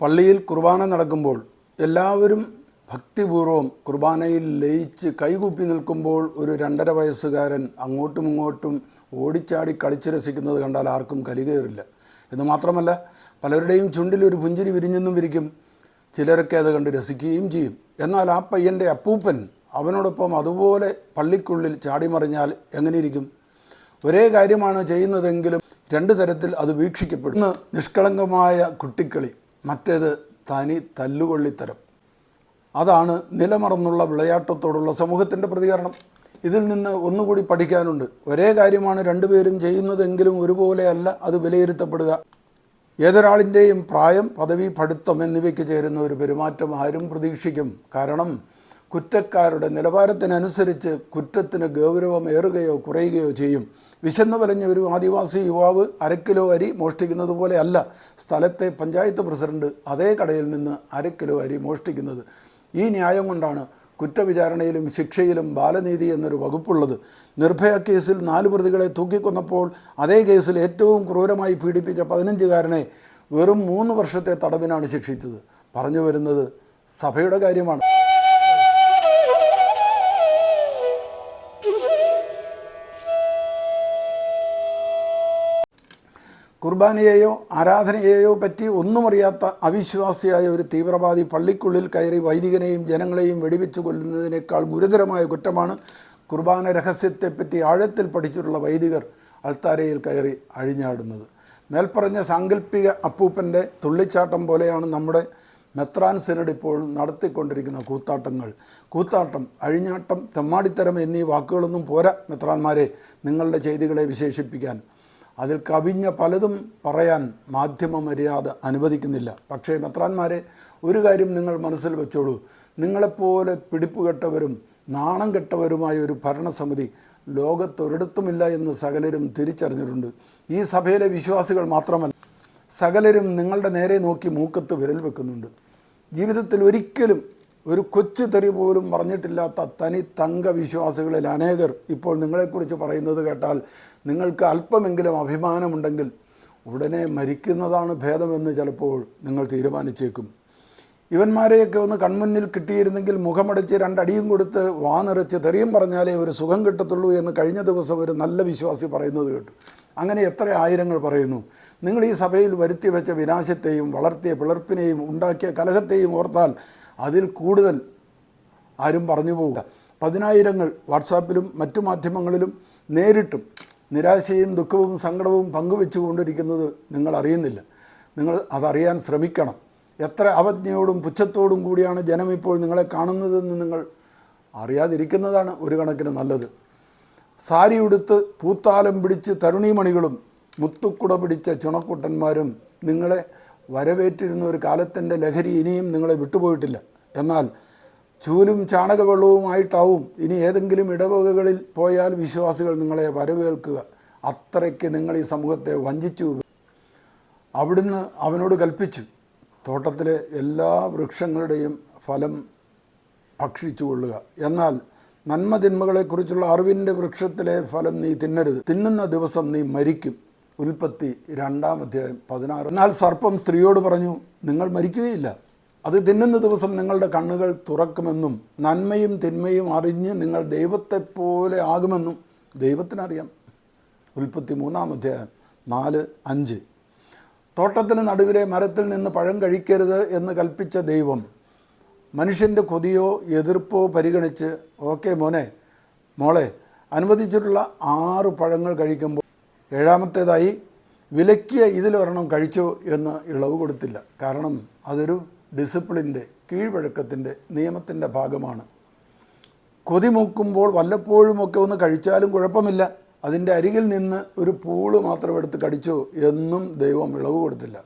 പള്ളിയിൽ കുർബാന നടക്കുമ്പോൾ എല്ലാവരും ഭക്തിപൂർവം കുർബാനയിൽ ലയിച്ച് കൈകൂപ്പി നിൽക്കുമ്പോൾ ഒരു രണ്ടര വയസ്സുകാരൻ അങ്ങോട്ടും ഇങ്ങോട്ടും ഓടിച്ചാടി കളിച്ച് രസിക്കുന്നത് കണ്ടാൽ ആർക്കും കലികയറില്ല. എന്ന് മാത്രമല്ല പലരുടെയും ചുണ്ടിൽ ഒരു പുഞ്ചിരി വിരിഞ്ഞെന്നും വിരിക്കും. ചിലരൊക്കെ അത് കണ്ട് രസിക്കുകയും ചെയ്യും. എന്നാൽ ആ പയ്യന്റെ അപ്പൂപ്പൻ അവനോടൊപ്പം അതുപോലെ പള്ളിക്കുള്ളിൽ ചാടിമറിഞ്ഞാൽ എങ്ങനെയിരിക്കും? ഒരേ കാര്യമാണ് ചെയ്യുന്നതെങ്കിലും രണ്ട് തരത്തിൽ അത് വീക്ഷിക്കപ്പെടുന്നു നിഷ്കളങ്കമായ കുട്ടിക്കളി. മറ്റേത് തനി തല്ലുകൊള്ളിത്തരം. അതാണ് നിലമറന്നുള്ള വിളയാട്ടത്തോടുള്ള സമൂഹത്തിന്റെ പ്രതികരണം. ഇതിൽ നിന്ന് ഒന്നുകൂടി പഠിക്കാനുണ്ട്. ഒരേ കാര്യമാണ് രണ്ടുപേരും ചെയ്യുന്നതെങ്കിലും ഒരുപോലെയല്ല അത് വിലയിരുത്തപ്പെടുക. ഏതൊരാളിന്റെയും പ്രായം പദവി പഠിത്തം എന്നിവയ്ക്ക് ചേരുന്ന ഒരു പെരുമാറ്റം ആരും പ്രതീക്ഷിക്കും. കാരണം കുറ്റക്കാരുടെ നിലവാരത്തിനനുസരിച്ച് കുറ്റത്തിന് ഗൗരവം ഏറുകയോ കുറയുകയോ ചെയ്യും. വിശന്നു വലഞ്ഞ ഒരു ആദിവാസി യുവാവ് അരക്കിലോ അരി മോഷ്ടിക്കുന്നത് പോലെ അല്ല സ്ഥലത്തെ പഞ്ചായത്ത് പ്രസിഡന്റ് അതേ കടയിൽ നിന്ന് അരക്കിലോ അരി മോഷ്ടിക്കുന്നത്. ഈ ന്യായം കൊണ്ടാണ് കുറ്റവിചാരണയിലും ശിക്ഷയിലും ബാലനീതി എന്നൊരു വകുപ്പുള്ളത്. നിർഭയ കേസിൽ നാല് പ്രതികളെ തൂക്കിക്കൊന്നപ്പോൾ അതേ കേസിൽ ഏറ്റവും ക്രൂരമായി പീഡിപ്പിച്ച പതിനഞ്ചുകാരനെ വെറും മൂന്ന് വർഷത്തെ തടവിനാണ് ശിക്ഷിച്ചത്. പറഞ്ഞു വരുന്നത് സഭയുടെ കാര്യമാണ്. കുർബാനയെയോ ആരാധനയെയോ പറ്റി ഒന്നും അറിയാത്ത അവിശ്വാസിയായ ഒരു തീവ്രവാദി പള്ളിക്കുള്ളിൽ കയറി വൈദികനെയും ജനങ്ങളെയും വെടിവെച്ച് കൊല്ലുന്നതിനേക്കാൾ ഗുരുതരമായ കുറ്റമാണ് കുർബാന രഹസ്യത്തെപ്പറ്റി ആഴത്തിൽ പഠിച്ചിട്ടുള്ള വൈദികർ അൾത്താരയിൽ കയറി അഴിഞ്ഞാടുന്നത്. മേൽപ്പറഞ്ഞ സാങ്കല്പിക അപ്പൂപ്പന്റെ തുള്ളിച്ചാട്ടം പോലെയാണ് നമ്മുടെ മെത്രാൻ സിനഡ് ഇപ്പോൾ നടത്തിക്കൊണ്ടിരിക്കുന്ന കൂത്താട്ടങ്ങൾ. കൂത്താട്ടം അഴിഞ്ഞാട്ടം തെമ്മാടിത്തരം എന്നീ വാക്കുകളൊന്നും പോരാ മെത്രാന്മാരെ നിങ്ങളുടെ ചെയ്തികളെ വിശേഷിപ്പിക്കാൻ. അതിൽ കവിഞ്ഞ പലതും പറയാൻ മാധ്യമ മര്യാദ അനുവദിക്കുന്നില്ല. പക്ഷേ മെത്രാന്മാരെ ഒരു കാര്യം നിങ്ങൾ മനസ്സിൽ വെച്ചോളൂ. നിങ്ങളെപ്പോലെ പിടിപ്പുകെട്ടവരും നാണം കെട്ടവരുമായ ഒരു ഭരണസമിതി ലോകത്തൊരിടത്തുമില്ല എന്ന് സകലരും തിരിച്ചറിഞ്ഞിട്ടുണ്ട്. ഈ സഭയിലെ വിശ്വാസികൾ മാത്രമല്ല സകലരും നിങ്ങളുടെ നേരെ നോക്കി മൂക്കത്ത് വിരൽ വെക്കുന്നുണ്ട്. ജീവിതത്തിൽ ഒരിക്കലും ഒരു കൊച്ചു തെറി പോലും പറഞ്ഞിട്ടില്ലാത്ത തനി തങ്ക വിശ്വാസികളിൽ അനേകർ ഇപ്പോൾ നിങ്ങളെക്കുറിച്ച് പറയുന്നത് കേട്ടാൽ നിങ്ങൾക്ക് അല്പമെങ്കിലും അഭിമാനമുണ്ടെങ്കിൽ ഉടനെ മരിക്കുന്നതാണ് ഭേദമെന്ന് ചിലപ്പോൾ നിങ്ങൾ തീരുമാനിച്ചേക്കും. ഇവന്മാരെയൊക്കെ ഒന്ന് കൺമുന്നിൽ കിട്ടിയിരുന്നെങ്കിൽ മുഖമടച്ച് രണ്ടടിയും കൊടുത്ത് വാ നിറച്ച് തെറിയും പറഞ്ഞാലേ ഒരു സുഖം കിട്ടത്തുള്ളൂ എന്ന് കഴിഞ്ഞ ദിവസം ഒരു നല്ല വിശ്വാസി പറയുന്നത് കേട്ടു. അങ്ങനെ എത്ര ആയിരങ്ങൾ പറയുന്നു. നിങ്ങൾ ഈ സഭയിൽ വരുത്തി വെച്ച വിനാശത്തെയും വളർത്തിയ പിളർപ്പിനെയും ഉണ്ടാക്കിയ കലഹത്തെയും ഓർത്താൽ അതിൽ കൂടുതൽ ആരും പറഞ്ഞു പോവുക പതിനായിരങ്ങൾ വാട്സാപ്പിലും മറ്റു മാധ്യമങ്ങളിലും നേരിട്ടും നിരാശയും ദുഃഖവും സങ്കടവും പങ്കുവെച്ചുകൊണ്ടിരിക്കുന്നത് നിങ്ങൾ അറിയുന്നില്ല. നിങ്ങൾ അതറിയാൻ ശ്രമിക്കണം. എത്ര അവജ്ഞയോടും പുച്ഛത്തോടും കൂടിയാണ് ജനം ഇപ്പോൾ നിങ്ങളെ കാണുന്നതെന്ന് നിങ്ങൾ അറിയാതിരിക്കുന്നതാണ് ഒരു കണക്കിന് നല്ലത്. സാരി ഉടുത്ത് പൂത്താലം പിടിച്ച് തരുണീമണികളും മുത്തുക്കുട പിടിച്ച ചുണക്കുട്ടന്മാരും നിങ്ങളെ വരവേറ്റിരുന്ന ഒരു കാലത്തിന്റെ ലഹരി ഇനിയും നിങ്ങളെ വിട്ടുപോയിട്ടില്ല. എന്നാൽ ചൂലും ചാണകവെള്ളവുമായിട്ടാവും ഇനി ഏതെങ്കിലും ഇടവകകളിൽ പോയാൽ വിശ്വാസികൾ നിങ്ങളെ വരവേൽക്കുക. അത്രയ്ക്ക് നിങ്ങൾ ഈ സമൂഹത്തെ വഞ്ചിച്ചു. അവിടുന്ന് അവനോട് കൽപ്പിച്ചു. തോട്ടത്തിലെ എല്ലാ വൃക്ഷങ്ങളുടെയും ഫലം ഭക്ഷിച്ചു കൊള്ളുക. എന്നാൽ നന്മതിന്മകളെക്കുറിച്ചുള്ള അറിവിന്റെ വൃക്ഷത്തിലെ ഫലം നീ തിന്നരുത്. തിന്നുന്ന ദിവസം നീ മരിക്കും. ഉൽപ്പത്തി രണ്ടാം അധ്യായം പതിനാറ്. എന്നാൽ സർപ്പം സ്ത്രീയോട് പറഞ്ഞു നിങ്ങൾ മരിക്കുകയില്ല. അത് തിന്നുന്ന ദിവസം നിങ്ങളുടെ കണ്ണുകൾ തുറക്കുമെന്നും നന്മയും തിന്മയും അറിഞ്ഞ് നിങ്ങൾ ദൈവത്തെപ്പോലെ ആകുമെന്നും ദൈവത്തിനറിയാം. ഉൽപ്പത്തി മൂന്നാം അധ്യായം നാല് അഞ്ച്. തോട്ടത്തിന് നടുവിലെ മരത്തിൽ നിന്ന് പഴം കഴിക്കരുത് എന്ന് കൽപ്പിച്ച ദൈവം മനുഷ്യന്റെ കൊതിയോ എതിർപ്പോ പരിഗണിച്ച് ഓക്കെ മോനെ മോളെ അനുവദിച്ചിട്ടുള്ള ആറ് പഴങ്ങൾ കഴിക്കുമ്പോൾ ഏഴാമത്തേതായി വിലക്കിയ ഇതിലൊരെണ്ണം കഴിച്ചോ എന്ന് ഇളവ് കൊടുത്തില്ല. കാരണം അതൊരു ഡിസിപ്ലിന്റെ കീഴ്വഴക്കത്തിന്റെ നിയമത്തിന്റെ ഭാഗമാണ്. കൊതി മൂക്കുമ്പോൾ വല്ലപ്പോഴുമൊക്കെ ഒന്ന് കഴിച്ചാലും കുഴപ്പമില്ല. അതിന്റെ അരികിൽ നിന്ന് ഒരു പൂൾ മാത്രം എടുത്ത് കടിച്ചോ എന്നും ദൈവം ഇളവ് കൊടുത്തില്ല.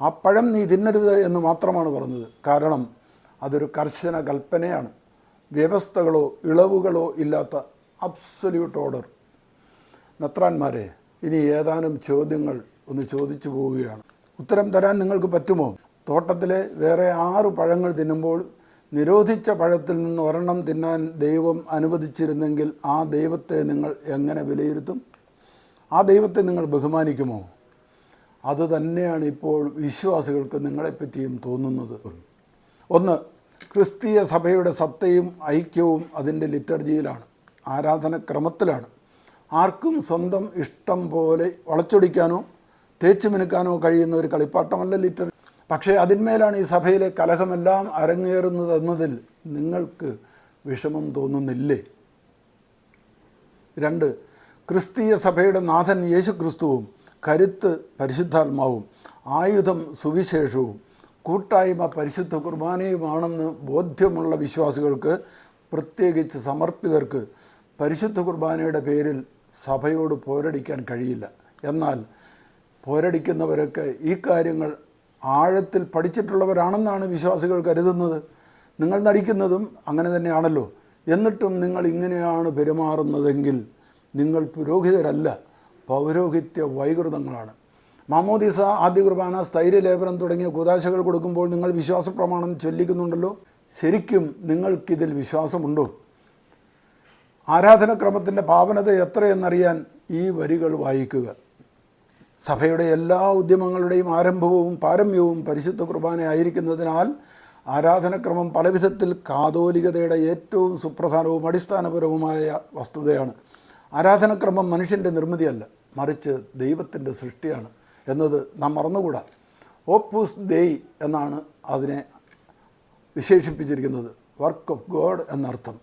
ആ പഴം നീ തിന്നരുത് എന്ന് മാത്രമാണ് പറഞ്ഞത്. കാരണം അതൊരു കർശന കൽപ്പനയാണ്. വ്യവസ്ഥകളോ ഇളവുകളോ ഇല്ലാത്ത അബ്സല്യൂട്ട് ഓർഡർ. മെത്രാന്മാരെ ഇനി ഏതാനും ചോദ്യങ്ങൾ ഒന്ന് ചോദിച്ചു പോവുകയാണ്. ഉത്തരം തരാൻ നിങ്ങൾക്ക് പറ്റുമോ? തോട്ടത്തിലെ വേറെ ആറ് പഴങ്ങൾ തിന്നുമ്പോൾ നിരോധിച്ച പഴത്തിൽ നിന്ന് ഒരെണ്ണം തിന്നാൻ ദൈവം അനുവദിച്ചിരുന്നെങ്കിൽ ആ ദൈവത്തെ നിങ്ങൾ എങ്ങനെ വിലയിരുത്തും? ആ ദൈവത്തെ നിങ്ങൾ ബഹുമാനിക്കുമോ? അത് തന്നെയാണ് ഇപ്പോൾ വിശ്വാസികൾക്ക് നിങ്ങളെപ്പറ്റിയും തോന്നുന്നത്. ഒന്ന് ക്രിസ്തീയ സഭയുടെ സത്തയും ഐക്യവും അതിന്റെ ലിറ്റർജിയിലാണ് ആരാധനക്രമത്തിലാണ്. ആർക്കും സ്വന്തം ഇഷ്ടം പോലെ വളച്ചൊടിക്കാനോ തേച്ചു മിനുക്കാനോ കഴിയുന്ന ഒരു കളിപ്പാട്ടമല്ല ലിറ്റർ. പക്ഷേ അതിന്മേലാണ് ഈ സഭയിലെ കലഹമെല്ലാം അരങ്ങേറുന്നതെന്നതിൽ നിങ്ങൾക്ക് വിഷമം തോന്നുന്നില്ലേ? രണ്ട് ക്രിസ്തീയ സഭയുടെ നാഥൻ യേശു ക്രിസ്തുവും കരുത്ത് പരിശുദ്ധാത്മാവും ആയുധം സുവിശേഷവും കൂട്ടായ്മ പരിശുദ്ധ കുർബാനയുമാണെന്ന് ബോധ്യമുള്ള വിശ്വാസികൾക്ക് പ്രത്യേകിച്ച് സമർപ്പിതർക്ക് പരിശുദ്ധ കുർബാനയുടെ പേരിൽ സഭയോട് പോരടിക്കാൻ കഴിയില്ല. എന്നാൽ പോരടിക്കുന്നവരൊക്കെ ഈ കാര്യങ്ങൾ ആഴത്തിൽ പഠിച്ചിട്ടുള്ളവരാണെന്നാണ് വിശ്വാസികൾ കരുതുന്നത്. നിങ്ങൾ നടിക്കുന്നതും അങ്ങനെ തന്നെയാണല്ലോ. എന്നിട്ടും നിങ്ങൾ ഇങ്ങനെയാണ് പെരുമാറുന്നതെങ്കിൽ നിങ്ങൾ പുരോഹിതരല്ല പൗരോഹിത്യ വൈകൃതങ്ങളാണ്. മാമോദിസ ആദ്യ കുർബാന സ്ഥൈര്യലേപനം തുടങ്ങിയ കുതാശകൾ കൊടുക്കുമ്പോൾ നിങ്ങൾ വിശ്വാസ പ്രമാണം ചൊല്ലിക്കുന്നുണ്ടല്ലോ. ശരിക്കും നിങ്ങൾക്കിതിൽ വിശ്വാസമുണ്ടോ? ആരാധനക്രമത്തിന്റെ പാവനത എത്രയെന്നറിയാൻ ഈ വരികൾ വായിക്കുക. സഭയുടെ എല്ലാ ഉദ്യമങ്ങളുടെയും ആരംഭവും പാരമ്യവും പരിശുദ്ധ കുർബാന ആയിരിക്കുന്നതിനാൽ ആരാധനക്രമം പലവിധത്തിൽ കാതോലികതയുടെ ഏറ്റവും സുപ്രധാനവും അടിസ്ഥാനപരവുമായ വസ്തുതയാണ്. ആരാധനക്രമം മനുഷ്യന്റെ നിർമ്മിതിയല്ല മറിച്ച് ദൈവത്തിന്റെ സൃഷ്ടിയാണ് എന്നത് നാം മറന്നുകൂടാ. ഓപ്പൂസ് ദെയ് എന്നാണ് അതിനെ വിശേഷിപ്പിച്ചിരിക്കുന്നത്. വർക്ക് ഓഫ് ഗോഡ് എന്നർത്ഥം.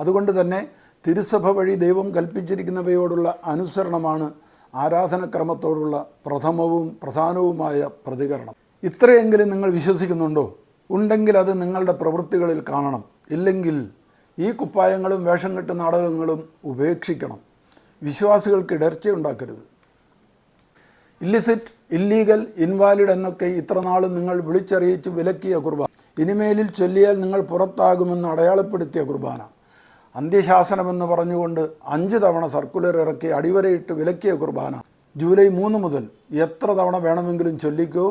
അതുകൊണ്ട് തന്നെ തിരുസഭ വഴി ദൈവം കൽപ്പിച്ചിരിക്കുന്നവയോടുള്ള അനുസരണമാണ് ആരാധനക്രമത്തോടുള്ള പ്രഥമവും പ്രധാനവുമായ പ്രതികരണം. ഇത്രയെങ്കിലും നിങ്ങൾ വിശ്വസിക്കുന്നുണ്ടോ? ഉണ്ടെങ്കിൽ അത് നിങ്ങളുടെ പ്രവൃത്തികളിൽ കാണണം. ഇല്ലെങ്കിൽ ഈ കുപ്പായങ്ങളും വേഷം കെട്ട് നാടകങ്ങളും ഉപേക്ഷിക്കണം. വിശ്വാസികൾക്ക് ഇടർച്ചയുണ്ടാക്കരുത് ഇല്ലിസിറ്റ് ഇല്ലീഗൽ ഇൻവാലിഡ് എന്നൊക്കെ ഇത്രനാളും നിങ്ങൾ വിളിച്ചറിയിച്ച് വിലക്കിയ കുർബാന. ഇനിമേലിൽ ചൊല്ലിയാൽ നിങ്ങൾ പുറത്താകുമെന്ന് അടയാളപ്പെടുത്തിയ കുർബാന. അന്ത്യശാസനമെന്ന് പറഞ്ഞുകൊണ്ട് അഞ്ച് തവണ സർക്കുലർ ഇറക്കി അടിവരയിട്ട് വിലക്കിയ കുർബാന. ജൂലൈ മൂന്ന് മുതൽ എത്ര തവണ വേണമെങ്കിലും ചൊല്ലിക്കോ.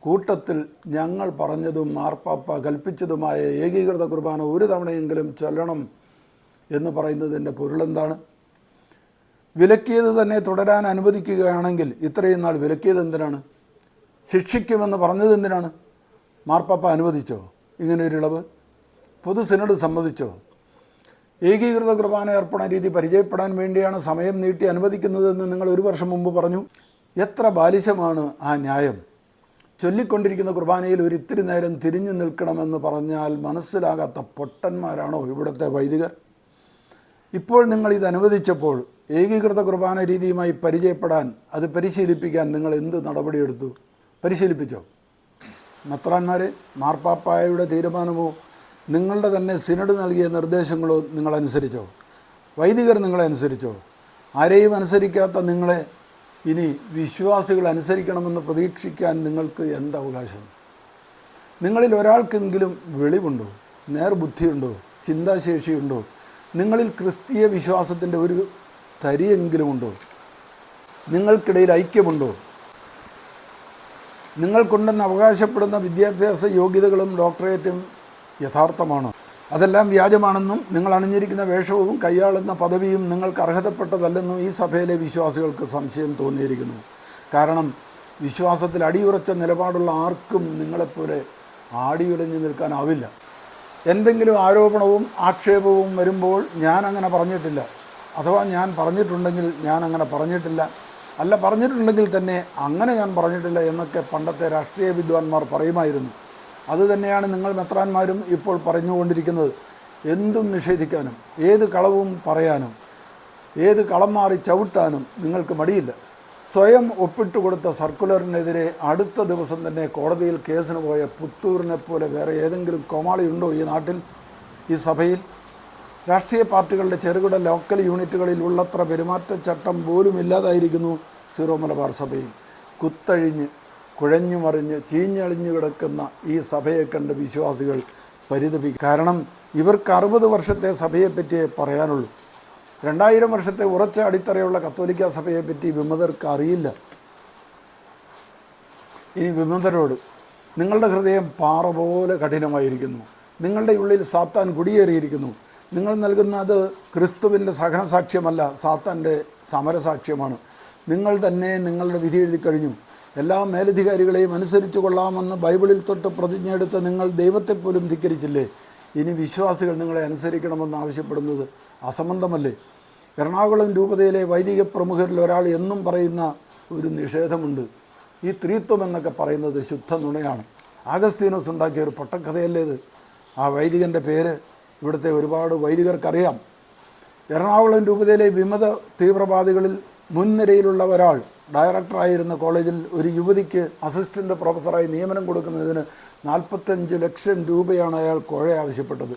കൂട്ടത്തിൽ ഞങ്ങൾ പറഞ്ഞതും മാർപ്പാപ്പ കൽപ്പിച്ചതുമായ ഏകീകൃത കുർബാന ഒരു തവണയെങ്കിലും ചൊല്ലണം എന്ന് പറയുന്നതിന്റെ പൊരുളെന്താണ്? വിലക്കിയത് തന്നെ തുടരാൻ അനുവദിക്കുകയാണെങ്കിൽ ഇത്രയും നാൾ വിലക്കിയത് എന്തിനാണ്? ശിക്ഷിക്കുമെന്ന് പറഞ്ഞത് എന്തിനാണ്? മാർപ്പാപ്പ അനുവദിച്ചോ? ഇങ്ങനെ ഒരു ഇളവ് പൊതു സിനഡ് സമ്മതിച്ചോ? ഏകീകൃത കുർബാന അർപ്പണ രീതി പരിചയപ്പെടാൻ വേണ്ടിയാണ് സമയം നീട്ടി അനുവദിക്കുന്നതെന്ന് നിങ്ങൾ ഒരു വർഷം മുമ്പ് പറഞ്ഞു. എത്ര ബാലിശമാണ് ആ ന്യായം. ചൊല്ലിക്കൊണ്ടിരിക്കുന്ന കുർബാനയിൽ ഒരു ഇത്തിരി നേരം തിരിഞ്ഞു നിൽക്കണമെന്ന് പറഞ്ഞാൽ മനസ്സിലാകാത്ത പൊട്ടന്മാരാണോ ഇവിടുത്തെ വൈദികർ. ഇപ്പോൾ നിങ്ങൾ ഇത് അനുവദിച്ചപ്പോൾ ഏകീകൃത കുർബാന രീതിയുമായി പരിചയപ്പെടാൻ അത് പരിശീലിപ്പിക്കാൻ നിങ്ങൾ എന്ത് നടപടിയെടുത്തു? പരിശീലിപ്പിച്ചോ? മെത്രാന്മാരെ മാർപ്പാപ്പായയുടെ തീരുമാനമോ നിങ്ങളുടെ തന്നെ സിനഡ് നൽകിയ നിർദ്ദേശങ്ങളോ നിങ്ങളനുസരിച്ചോ? വൈദികർ നിങ്ങളെ അനുസരിച്ചോ? ആരെയും അനുസരിക്കാത്ത നിങ്ങളെ ഇനി വിശ്വാസികൾ അനുസരിക്കണമെന്ന് പ്രതീക്ഷിക്കാൻ നിങ്ങൾക്ക് എന്തവകാശം നിങ്ങളിൽ ഒരാൾക്കെങ്കിലും വെളിവുണ്ടോ? നേർബുദ്ധിയുണ്ടോ? ചിന്താശേഷിയുണ്ടോ? നിങ്ങളിൽ ക്രിസ്തീയ വിശ്വാസത്തിന്റെ ഒരു തരിയെങ്കിലും ഉണ്ടോ നിങ്ങൾക്കിടയിൽ ഐക്യമുണ്ടോ? നിങ്ങൾക്കുണ്ടെന്ന് അവകാശപ്പെടുന്ന വിദ്യാഭ്യാസ യോഗ്യതകളും ഡോക്ടറേറ്റും യഥാർത്ഥമാണോ. അതെല്ലാം വ്യാജമാണെന്നും നിങ്ങൾ അണിഞ്ഞിരിക്കുന്ന വേഷവും കൈയാളുന്ന പദവിയും നിങ്ങൾക്ക് അർഹതപ്പെട്ടതല്ലെന്നും ഈ സഭയിലെ വിശ്വാസികൾക്ക് സംശയം തോന്നിയിരിക്കുന്നു. കാരണം വിശ്വാസത്തിൽ അടിയുറച്ച നിലപാടുള്ള ആർക്കും നിങ്ങളെപ്പോലെ ആടിയുലഞ്ഞു നിൽക്കാനാവില്ല. എന്തെങ്കിലും ആരോപണവും ആക്ഷേപവും വരുമ്പോൾ ഞാൻ അങ്ങനെ പറഞ്ഞിട്ടില്ല. അഥവാ ഞാൻ പറഞ്ഞിട്ടുണ്ടെങ്കിൽ ഞാൻ അങ്ങനെ പറഞ്ഞിട്ടില്ല. അല്ല പറഞ്ഞിട്ടുണ്ടെങ്കിൽ തന്നെ അങ്ങനെ ഞാൻ പറഞ്ഞിട്ടില്ല എന്നൊക്കെ പണ്ടത്തെ രാഷ്ട്രീയ വിദ്വാൻമാർ പറയുമായിരുന്നു. അതുതന്നെയാണ് നിങ്ങൾ മെത്രാന്മാരും ഇപ്പോൾ പറഞ്ഞുകൊണ്ടിരിക്കുന്നത്. എന്തും നിഷേധിക്കാനും ഏത് കളവും പറയാനും ഏത് കളം മാറി ചവിട്ടാനും നിങ്ങൾക്ക് മടിയില്ല. സ്വയം ഒപ്പിട്ട് കൊടുത്ത സർക്കുലറിനെതിരെ അടുത്ത ദിവസം തന്നെ കോടതിയിൽ കേസിന് പോയ പുത്തൂരിനെ പോലെ വേറെ ഏതെങ്കിലും കോമാളിയുണ്ടോ ഈ നാട്ടിൽ ഈ സഭയിൽ? രാഷ്ട്രീയ പാർട്ടികളുടെ ചെറുകിട ലോക്കൽ യൂണിറ്റുകളിൽ ഉള്ളത്ര പെരുമാറ്റച്ചട്ടം പോലും ഇല്ലാതായിരിക്കുന്നു സീറോ മലബാർ സഭയിൽ. കുത്തഴിഞ്ഞ് കുഴഞ്ഞു മറിഞ്ഞ് ചീഞ്ഞളിഞ്ഞു കിടക്കുന്ന ഈ സഭയെ കണ്ട് വിശ്വാസികൾ പരിതപിക്കും. കാരണം ഇവർക്ക് അറുപത് വർഷത്തെ സഭയെപ്പറ്റിയേ പറയാനുള്ളൂ. രണ്ടായിരം വർഷത്തെ ഉറച്ച അടിത്തറയുള്ള കത്തോലിക്ക സഭയെപ്പറ്റി വിമതർക്ക് അറിയില്ല. ഇനി വിമതരോട് നിങ്ങളുടെ ഹൃദയം പാറ പോലെ കഠിനമായിരിക്കുന്നു. നിങ്ങളുടെ ഉള്ളിൽ സാത്താൻ കുടിയേറിയിരിക്കുന്നു. നിങ്ങൾ നൽകുന്നത് ക്രിസ്തുവിന്റെ സഹനസാക്ഷ്യമല്ല സാത്താന്റെ സമരസാക്ഷ്യമാണ്. നിങ്ങൾ തന്നെ നിങ്ങളുടെ വിധി എഴുതി കഴിഞ്ഞു. എല്ലാ മേലധികാരികളെയും അനുസരിച്ചു കൊള്ളാമെന്ന് ബൈബിളിൽ തൊട്ട് പ്രതിജ്ഞയെടുത്ത നിങ്ങൾ ദൈവത്തെപ്പോലും ധിക്കരിച്ചില്ലേ? ഇനി വിശ്വാസികൾ നിങ്ങളെ അനുസരിക്കണമെന്ന് ആവശ്യപ്പെടുന്നത് അസംബന്ധമല്ലേ? എറണാകുളം രൂപതയിലെ വൈദിക പ്രമുഖരിൽ ഒരാൾ എന്നും പറയുന്ന ഒരു നിഷേധമുണ്ട്. ഈ ത്രീത്വം എന്നൊക്കെ പറയുന്നത് ശുദ്ധ നുണയാണ്. ആഗസ്തീനോസ് ഉണ്ടാക്കിയ ഒരു പൊട്ടക്കഥയല്ലേ ഇത്? ആ വൈദികന്റെ പേര് ഇവിടുത്തെ ഒരുപാട് വൈദികർക്കറിയാം. എറണാകുളം രൂപതയിലെ വിമത തീവ്രവാദികളിൽ മുൻനിരയിലുള്ള ഒരാൾ ഡയറക്ടറായിരുന്ന കോളേജിൽ ഒരു യുവതിക്ക് അസിസ്റ്റന്റ് പ്രൊഫസറായി നിയമനം കൊടുക്കുന്നതിന് നാൽപ്പത്തഞ്ച് ലക്ഷം രൂപയാണ് അയാൾ കോഴ ആവശ്യപ്പെട്ടത്.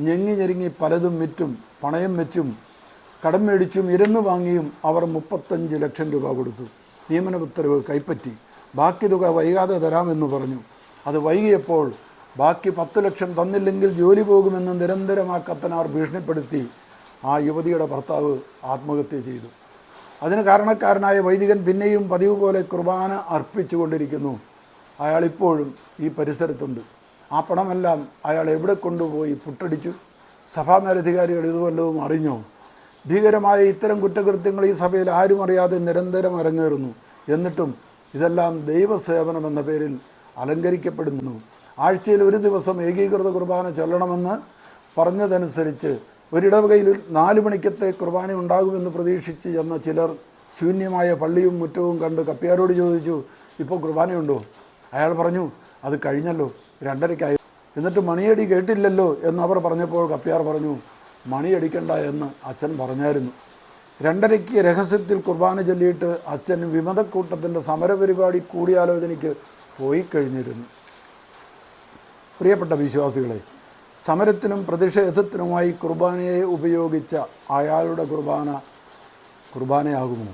ഞെങ്ങി ഞെരുങ്ങി പലതും വിറ്റും പണയം വെച്ചും കടം മേടിച്ചും ഇരുന്ന് വാങ്ങിയും അവർ മുപ്പത്തഞ്ച് ലക്ഷം രൂപ കൊടുത്തു. നിയമന ഉത്തരവ് കൈപ്പറ്റി ബാക്കി തുക വൈകാതെ തരാമെന്ന് പറഞ്ഞു. അത് വൈകിയപ്പോൾ ബാക്കി പത്ത് ലക്ഷം തന്നില്ലെങ്കിൽ ജോലി പോകുമെന്ന് നിരന്തരം ആ കത്തനാർ ഭീഷണിപ്പെടുത്തി. ആ യുവതിയുടെ ഭർത്താവ് ആത്മഹത്യ ചെയ്തു. അതിന് കാരണക്കാരനായ വൈദികൻ പിന്നെയും പതിവ് പോലെ കുർബാന അർപ്പിച്ചുകൊണ്ടിരിക്കുന്നു. അയാൾ ഇപ്പോഴും ഈ പരിസരത്തുണ്ട്. ആ പണമെല്ലാം അയാൾ എവിടെ കൊണ്ടുപോയി പുട്ടടിച്ചു? സഭാ മേലധികാരികൾ ഇത് വല്ലതും അറിഞ്ഞോ? ഭീകരമായ ഇത്തരം കുറ്റകൃത്യങ്ങൾ ഈ സഭയിൽ ആരും അറിയാതെ നിരന്തരം അരങ്ങേറുന്നു. എന്നിട്ടും ഇതെല്ലാം ദൈവസേവനം എന്ന പേരിൽ അലങ്കരിക്കപ്പെടുന്നു. ആഴ്ചയിൽ ഒരു ദിവസം ഏകീകൃത കുർബാന ചൊല്ലണമെന്ന് പറഞ്ഞതനുസരിച്ച് ഒരിടവകയിൽ നാല് മണിക്കത്തെ കുർബാന ഉണ്ടാകുമെന്ന് പ്രതീക്ഷിച്ച് ചെന്ന ചിലർ ശൂന്യമായ പള്ളിയും മുറ്റവും കണ്ട് കപ്പിയാരോട് ചോദിച്ചു ഇപ്പോൾ കുർബാനയുണ്ടോ? അയാൾ പറഞ്ഞു അത് കഴിഞ്ഞല്ലോ രണ്ടരയ്ക്കായി. എന്നിട്ട് മണിയടി കേട്ടില്ലല്ലോ? എന്ന് അവർ പറഞ്ഞപ്പോൾ കപ്പിയാർ പറഞ്ഞു മണിയടിക്കണ്ട എന്ന് അച്ഛൻ പറഞ്ഞായിരുന്നു. രണ്ടരയ്ക്ക് രഹസ്യത്തിൽ കുർബാന ചൊല്ലിയിട്ട് അച്ഛൻ വിമതക്കൂട്ടത്തിന്റെ സമരപരിപാടി കൂടിയാലോചനയ്ക്ക് പോയി കഴിഞ്ഞിരുന്നു. പ്രിയപ്പെട്ട വിശ്വാസികളെ സമരത്തിനും പ്രതിഷേധത്തിനുമായി കുർബാനയെ ഉപയോഗിച്ച അയാളുടെ കുർബാന കുർബാനയാകുമോ?